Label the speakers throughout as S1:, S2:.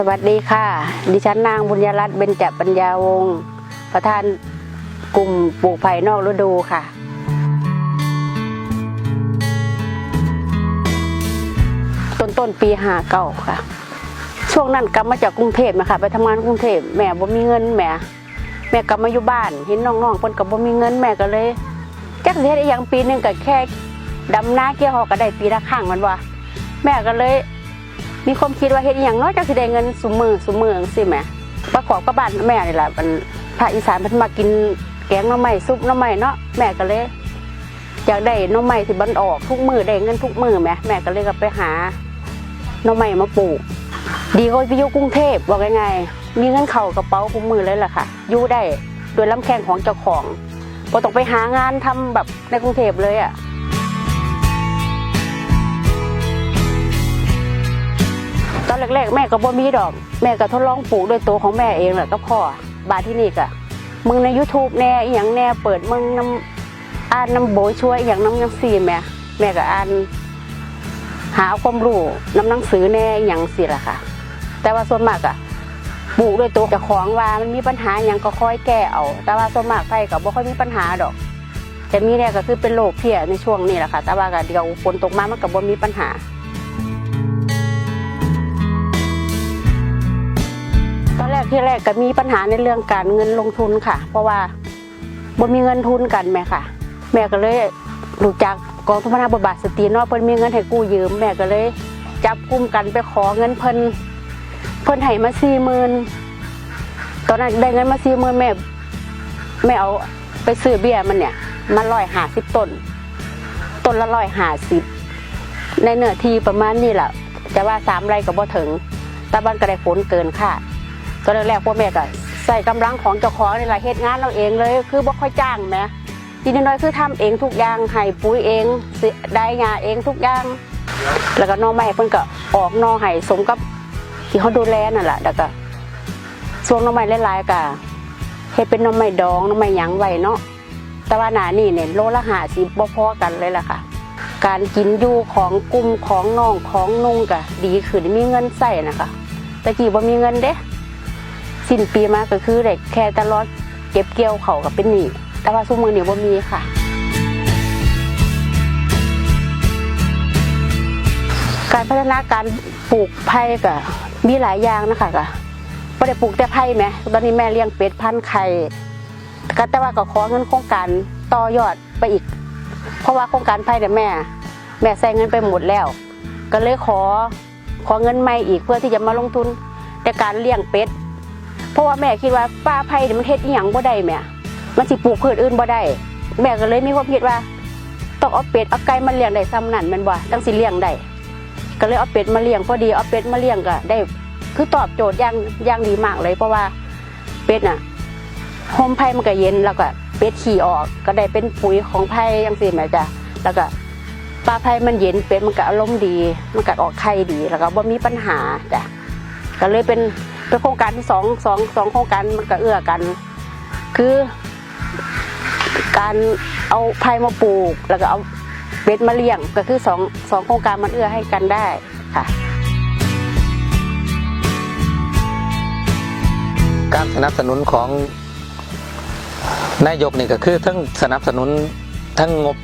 S1: สวัสดีค่ะ ดิฉันนางบุญยรัตน์เบญจปัญญาวงศ์ประธานกลุ่มปลูกไผ่นอกฤดูค่ะ ต้นต้นปีหาเก้าค่ะ ช่วงนั้นกลับมาจากกรุงเทพนะคะไปทำงานกรุงเทพแม่บ่มีเงินแม่ แม่กลับมาอยู่บ้าน เห็นน้องๆเพิ่นก็บ่มีเงินแม่ก็เลยจักสิเฮ็ดอีหยังปีหนึงก็แค่ดำนาเกี่ยวหอกก็ได้ปีละครั้งมันว่าแม่ก็เลย มีความคิดว่าเฮ็ดอหย่างเน้อยจักสิได้เงินสุมือสุมือจังซี่แหมประกอบกับบ้านแม่นี่แหละมันภาคอีสานเพิ่นมากินแกงหน่อไม้ซุปหน่อไม้เนาะแม่ก็เลยอยากได้หน่อไม้ที่มันออกทุกมือได้เงินทุกมือแหมแม่ก็เลยก็ไปหาหน่อไม้มาปลูก ดีกว่าไปอยู่กรุงเทพบอกยังไงมีเงินเข้ากระเป๋าทุกมือเลยล่ะค่ะอยู่ได้โดยลำแข้งของเจ้าของบ่ต้องไปหางานทำแบบในกรุงเทพเลยอะ ตอนแรกๆแม่ก็บ่มีดอก แม่ก็ทดลองปลูกด้วยตัวของแม่เองแหละก็พ่อบาที่นี่ก็มึงใน YouTube แน่อหย่างแน่เปิดมึงน้ำอ่านน้ำโบยช่วยอหย่างน้ำยังซีแม่แม่ก็อ่าน หาความรู้น้ำหนังสือแน่อหย่างสิล่ะค่ะ แต่ว่าส่วนมากอะปลูกด้วยตัวเจ้าของว่ามันมีปัญหาอหย่างก็ค่อยแก้เอา แต่ว่าส่วนมากไปก็บ่ค่อยมีปัญหาดอก แต่มีแน่ก็คือเป็นโรคเพี้ยในช่วงนี้แหละค่ะ แต่ว่าก็เดี๋ยวฝนตกมามันก็บ่มีปัญหา ที่แรกก็มีปัญหาในเรื่องการเงินลงทุนค่ะ เพราะว่าบ่มีเงินทุนกันแม่ค่ะ แม่ก็เลยรู้จักกองทุนพัฒนาบทบาทสตรีนาะเพิ่นมีเงินให้กู้ยืมแม่ก็เลย จับกลุ่มกันไปขอเงินเพิ่นเพิ่นให้มาสี่หมื่นตอนนั้นได้เงินมาสี่หมื่นแม่แม่เอาไปซื้อเบี้ยมันเนี่ยมาร้อยห้าสิบต้นต้นละร้อยห้าสิบในเนื้อที่ประมาณนี้แหละจะว่าสามไร่ก็บ่ถึงตะบันก็ได้ผลเกินคาด ตอนแรกๆพวกแม่ก็ใส่กำลังของเจ้าของนี่แหละเฮ็ดงานเราเองเลย คือบ่ค่อยจ้างแหม่ทีน้อยๆคือทำเองทุกอย่างให้ปุ๋ยเองได้ยาเองทุกอย่าง แล้วก็หนอไม้เพิ่นก็ออกหนอให้สมกับที่เขาดูแลนั่นแหละแล้วก็ช่วงหนอไม้หลายๆก็เฮ็ดเป็นหนอไม้ดองหนอไม้หยังไว้เนาะแต่ว่าหนานี่เนี่ยโลละ50บ่พอกันเลยล่ะค่ะ การกินอยู่ของกลุ่มของน้องของนุ่งก็ดีขึ้นมีเงินใส่นะคะแต่กี้บ่มีเงินเด้ สิ้นปีมาก็คือได้แค่ตลอดเก็บเกี่ยวเขากับเป็นหนี้แต่ว่าซุมือเนี่ยว่มีค่ะการพัฒนาการปลูกไผ่ก็มีหลายอย่างนะคะก็ไม่ได้ปลูกแต่ไผ่ไหมตอนนี้แม่เลี้ยงเป็ดพันไข่ก็แต่ว่าก็ขอเงินโครงการต่อยอดไปอีก เพราะว่าโครงการไผ่เนี่ยแม่ แม่ใส่เงินไปหมดแล้ว ก็เลยขอขอเงินใหม่อีกเพื่อที่จะมาลงทุนในการเลี้ยงเป็ด เพราะว่าแม่คิดว่าป้าไผ่นี่มันเฮ็ดอีหยังบ่ได้แม่มันสิปลูกพืชอื่นบ่ได้ แม่ก็เลยมีความคิดว่า ต้องเอาเป็ดเอาไก่มาเลี้ยงได้ซ้ำนั่นแม่นบ่จังสิเลี้ยงได้ก็เลยเอาเป็ดมาเลี้ยงพอดีเอาเป็ดมาเลี้ยงก็ได้ คือตอบโจทย์อย่างอย่างดีมากเลย เพราะว่าเป็ดน่ะโฮมไผ่มันก็เย็นแล้วก็เป็ดขี่ออกก็ได้เป็นปุ๋ยของไผ่จังซี่แม่จ้ะแล้วก็ปลาไผ่มันเย็นเป็ดมันก็อารมณ์ดี มันก็ออกไข่ดีแล้วก็บ่มีปัญหาจ้ะก็เลยเป็น เป็นโครงการที่สองสองสองโครงการมันก็เอื้อกัน คือ การเอาไผ่มาปลูก แล้วก็เอาเป็ดมาเลี้ยงก็คือสองสองโครงการมันเอื้อให้กันได้ค่ะ
S2: การสนับสนุนของนายกนี่ก็คือทั้งสนับสนุนทั้งงบ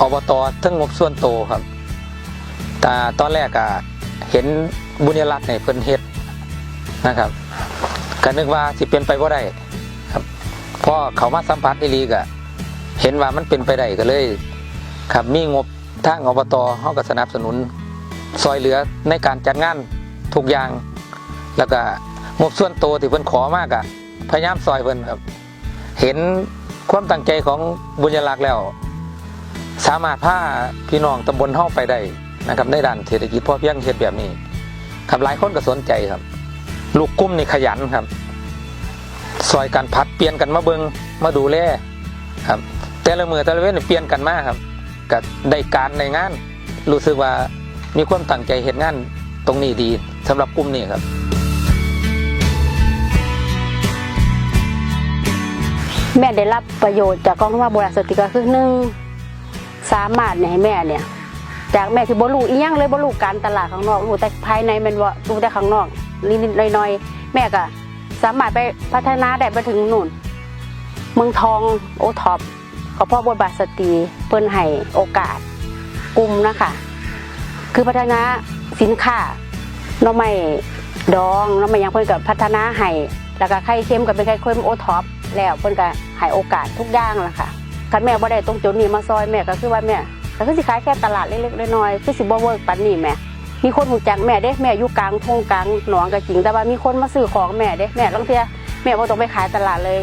S2: อบตทั้งงบส่วนโตวครับ แต่ตอนแรกอะเห็นบุญรัตน์ในเพิ่นเฮ็ด นะครับก็นึกว่าสิเป็นไปบ่ได้ครับพอเขามาสัมผัสอีหลีก็เห็นว่ามันเป็นไปได้ก็เลย ครับมีงบทางอบตเฮาก็สนับสนุนซอยเหลือในการจัดงานทุกอย่าง แล้วก็งบส่วนตัวที่เพิ่นขอมากอะพยายามซอยเพิ่นครับ เห็นความตั้งใจของบุญยลักษณ์แล้ว สามารถพาพี่น้องตำบลเฮาไปได้นะครับในด้านเศรษฐกิจพอเพียงเฮ็ดแบบนี้ครับหลายคนก็สนใจครับ ลูกกุ้มนี่ขยันครับซอยกันพัดเปลี่ยนกันมาเบิงมาดูแลครับ แต่ละมือแต่ละเว้นเปลี่ยนกันมาครับก็ได้การในงาน รู้สึกว่ามีความตั้งใจเฮ็ดงานตรงนี้ดีสำหรับกลุ่มนี้ครับ
S1: แม่ได้รับประโยชน์จากกองทุนมาโบราณสติก็คือหนึ่งสามารถเนี่ยให้แม่เนี่ย จากแม่ที่บ่รู้อีหยังเลยบ่รู้การตลาดข้างนอกรู้แต่ภายในมันว่ารู้แต่ข้างนอก นิดๆหน่อยๆแม่ก็สามารถไปพัฒนาได้ไปถึงนู่น เมืองทองโอท็อปก็เพราะบทบาทสตรีเปิ้นให้โอกาสกลุ่มนะคะคือพัฒนาสินค้าน้องใหม่ดองน้องใหม่ยังเพิ่นก็พัฒนาให้แล้วก็ไข่เค็มก็เป็นไข่เค็มโอท็อปแล้วเพิ่นก็ให้โอกาสทุกอย่างล่ะค่ะคันแม่บ่ได้ตรงจุดนี้มาซอยแม่ก็คือว่าแม่ก็คือสิขายแค่ตลาดเล็กๆน้อยๆคือสิบ่เวิร์กปานนี้แม่ มีคนหูจักแม่เด้แม่อยู่กลางทงกลางหนองก็จริงแต่ว่ามีคนมาซื้อของแม่เด้แม่ลางเทียแม่บ่ต้องไปขายตลาดเลย